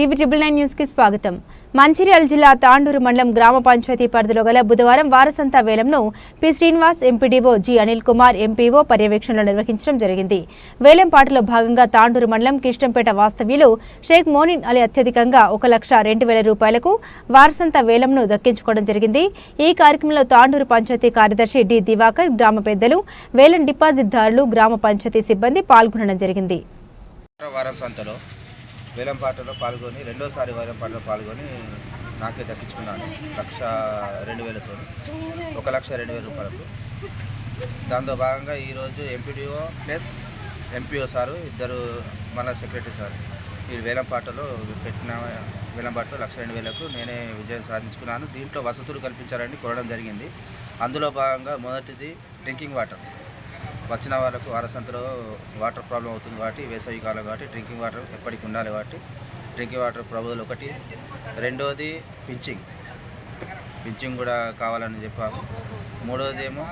TV triple nine న్యూస్కి స్వాగతం. మంచిర్యాల జిల్లా తాండూరు మండలం గ్రామ పంచాయతీ పరిధిలో గల బుధవారం వారసంత వేలంను P. Srinivas MPDO G Anil Kumar MPO పర్యవేక్షణలో నిర్వహించడం జరిగింది. వేలంపాటలో భాగంగా తాండూరు మండలం కిష్టంపేట వాస్తవ్యులు షేక్ మోనిన్ అలీ అత్యధికంగా ఒక లక్ష రెండు వేల రూపాయలకు వారసంత వేలంను దక్కించుకోవడం జరిగింది. ఈ కార్యక్రమంలో తాండూరు పంచాయతీ కార్యదర్శి డి దివాకర్ గ్రామ పెద్దలు వేలం డిపాజిట్దారులు గ్రామ పంచాయతీ సిబ్బంది పాల్గొనడం జరిగింది. వారం సంతలో వేలంపాటలో పాల్గొని రెండోసారి వేలంపాటలో పాల్గొని నాకే దక్కించుకున్నాను. లక్ష రెండు వేలతో ఒక లక్ష రెండు వేల రూపాయలకు. దాంతో భాగంగా ఈరోజు ఎంపీడీఓ ప్లస్ ఎంపీఓ సారు ఇద్దరు మన సెక్రటరీ సార్. ఈ వేలంపాటలో పెట్టిన వేలంపాటలో లక్ష రెండు వేలకు నేనే విజయం సాధించుకున్నాను. దీంట్లో వసతులు కల్పించాలని కోరడం జరిగింది. అందులో భాగంగా మొదటిది డ్రింకింగ్ వాటర్. వచ్చిన వాళ్ళకు వారసంతలో వాటర్ ప్రాబ్లం అవుతుంది కాబట్టి వేసవి కాలం కాబట్టి డ్రింకింగ్ వాటర్ ఎప్పటికి ఉండాలి కాబట్టి డ్రింకింగ్ వాటర్ ప్రభుత్వాలు ఒకటి. రెండోది పించింగ్. పించింగ్ కూడా కావాలని చెప్పాము మూడోది ఏమో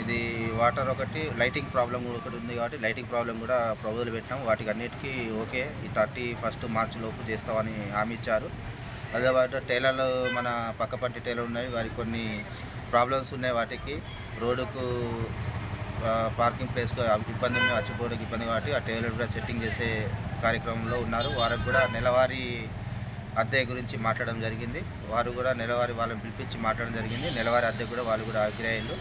ఇది వాటర్ ఒకటి లైటింగ్ ప్రాబ్లం కూడా ఒకటి ఉంది కాబట్టి లైటింగ్ ప్రాబ్లం కూడా ప్రభుత్వాలు పెట్టినాం వాటికి అన్నిటికీ ఓకే. ఈ థర్టీ ఫస్ట్ మార్చి లోపు చేస్తామని హామీ ఇచ్చారు. అదే టైలర్లు మన పక్కపంటి టైలర్ ఉన్నాయి. వారికి కొన్ని ప్రాబ్లమ్స్ ఉన్నాయి వాటికి. రోడ్డుకు పార్కింగ్ ప్లేస్కి ఇబ్బంది ఉంది వచ్చిపోవడానికి ఇబ్బంది కాబట్టి ఆ టైలర్ కూడా సెట్టింగ్ చేసే కార్యక్రమంలో ఉన్నారు. వారికి కూడా నెలవారీ అద్దె గురించి మాట్లాడడం జరిగింది. వారు కూడా నెలవారీ వాళ్ళని పిలిపించి మాట్లాడడం జరిగింది. నెలవారీ అద్దె కూడా వాళ్ళు కూడా ఆగిరాయిలు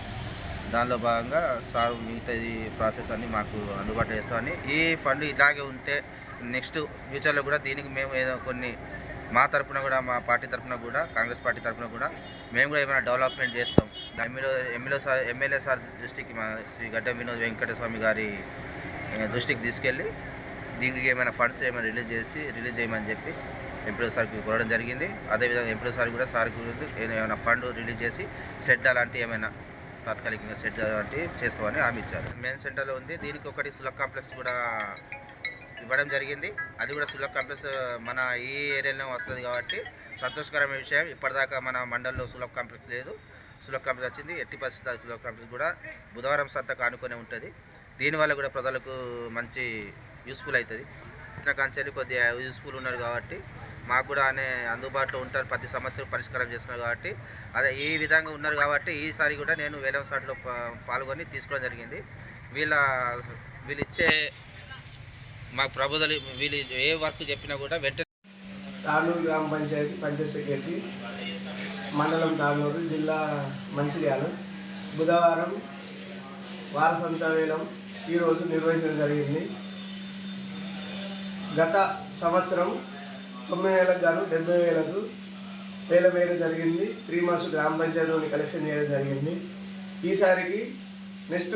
దానిలో భాగంగా సార్ మిగతాది ప్రాసెస్ అన్ని మాకు అందుబాటులో చేస్తామని. ఈ ఫండ్ ఇలాగే ఉంటే నెక్స్ట్ ఫ్యూచర్లో కూడా దీనికి మేము ఏదో కొన్ని మా తరపున కూడా మా పార్టీ తరపున కూడా కాంగ్రెస్ పార్టీ తరపున కూడా మేము కూడా ఏమైనా డెవలప్మెంట్ చేస్తాం. MLA MLA sir MLA sir దృష్టికి మా శ్రీ గడ్డ వినోద్ వెంకటస్వామి గారి దృష్టికి తీసుకెళ్ళి దీనికి ఏమైనా ఫండ్స్ ఏమైనా రిలీజ్ చేసి రిలీజ్ చేయమని చెప్పి ఎంపీ సార్కి కోరడం జరిగింది. అదేవిధంగా ఎంపీ సార్ కూడా సార్ ఏమైనా ఫండ్ రిలీజ్ చేసి సెట్ అలాంటి ఏమైనా తాత్కాలికంగా సెట్ అలాంటివి చేస్తామని హామీ ఇచ్చారు. మెయిన్ సెంటర్లో ఉంది. దీనికి ఒకటి సులభ్ కాంప్లెక్స్ కూడా ఇవ్వడం జరిగింది. అది కూడా సులభ కాంప్లెక్స్ మన ఈ ఏరియాలో వస్తుంది కాబట్టి సంతోషకరమైన విషయం. ఇప్పటిదాకా మన మండలంలో సులభ కాంప్లెక్స్ లేదు. సులభ కాంప్లెక్స్ వచ్చింది. ఎట్టి పరిస్థితి సులభ కాంప్లెక్స్ కూడా బుధవారం సంతకు ఆనుకునే ఉంటుంది. దీనివల్ల కూడా ప్రజలకు మంచి యూస్ఫుల్ అవుతుంది. చిన్న కంచెలు కొద్దిగా యూస్ఫుల్ ఉన్నారు కాబట్టి మాకు కూడా అనే అందుబాటులో ఉంటారు. ప్రతి సమస్యకు పరిష్కారం చేస్తున్నారు కాబట్టి అదే ఈ విధంగా ఉన్నారు కాబట్టి ఈసారి కూడా నేను వేలం సాట్లో పాల్గొని తీసుకోవడం జరిగింది. వీళ్ళ వీళ్ళు ఇచ్చే మాకు ప్రభుత్వాలు వీళ్ళు ఏ వర్క్ చెప్పినా కూడా వెంటనే తానూరు గ్రామ పంచాయతీ పంచాయత్ సెక్రటరీ మండలం తానూరు జిల్లా మంచిర్యాల. బుధవారం వారసంత వేలం ఈరోజు నిర్వహించడం జరిగింది. గత సంవత్సరం తొమ్మిది వేలకు గాను డెబ్బై వేలకు వేల వేయడం జరిగింది. త్రీ మంత్స్ గ్రామ పంచాయతీలోని కలెక్షన్ చేయడం జరిగింది. ఈసారికి నెక్స్ట్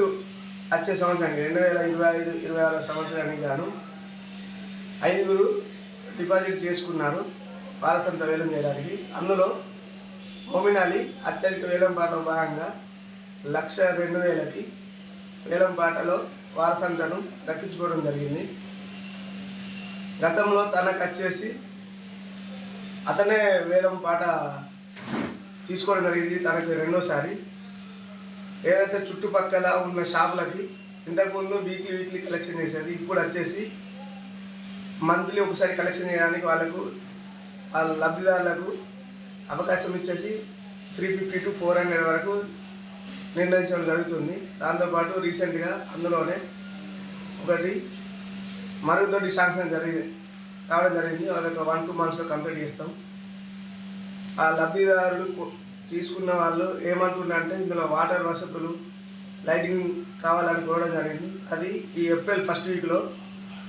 వచ్చే సంవత్సరానికి రెండు వేల ఇరవై ఐదు ఇరవై ఆరు సంవత్సరానికి గాను ఐదుగురు డిపాజిట్ చేసుకున్నారు. వారసంత వేలం చేయడానికి. అందులో మోమినాలి అలీ అత్యధిక వేలం పాటలో భాగంగా లక్ష రెండు వేలకి వేలం పాటలో వారసంతను దక్కించుకోవడం జరిగింది. గతంలో తనకు వచ్చేసి అతనే వేలం పాట తీసుకోవడం జరిగింది తనకి రెండోసారి. ఏదైతే చుట్టుపక్కల ఉన్న షాపులకి ఇంతకుముందు వీక్లీ వీక్లీ కలెక్షన్ చేసేది ఇప్పుడు వచ్చేసి మంత్లీ ఒకసారి కలెక్షన్ చేయడానికి వాళ్ళకు ఆ లబ్ధిదారులకు అవకాశం ఇచ్చేసి three fifty to four hundred వరకు నిర్ణయించడం జరుగుతుంది. దాంతోపాటు రీసెంట్గా అందులోనే ఒకటి మరుగుదొడ్డి శాంక్షన్ జరిగి కావడం జరిగింది. వాళ్ళకి వన్ టూ మంత్స్లో కంప్లీట్ చేస్తాం. ఆ లబ్ధిదారులు తీసుకున్న వాళ్ళు ఏమంటున్నారంటే ఇందులో వాటర్ వసతులు లైటింగ్ కావాలని కోరడం జరిగింది. అది ఈ ఏప్రిల్ ఫస్ట్ వీక్లో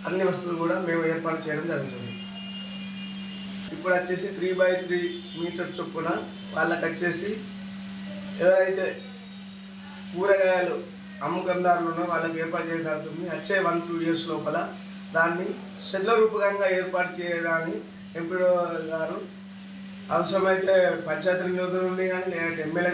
అన్ని వసతులు కూడా మేము ఏర్పాటు చేయడం జరుగుతుంది. ఇప్పుడు వచ్చేసి త్రీ బై త్రీ మీటర్ చొప్పున వాళ్ళకి వచ్చేసి ఎవరైతే కూరగాయలు అమ్మకందారులు ఉన్నో వాళ్ళకి ఏర్పాటు చేయడం జరుగుతుంది. వచ్చే వన్ టూ ఇయర్స్ లోపల దాన్ని షెడ్ల రూపకంగా ఏర్పాటు చేయడానికి ఎంపీడో గారు అవసరమైతే పంచాయతీ నిధుల కానీ లేదంటే ఎమ్మెల్యే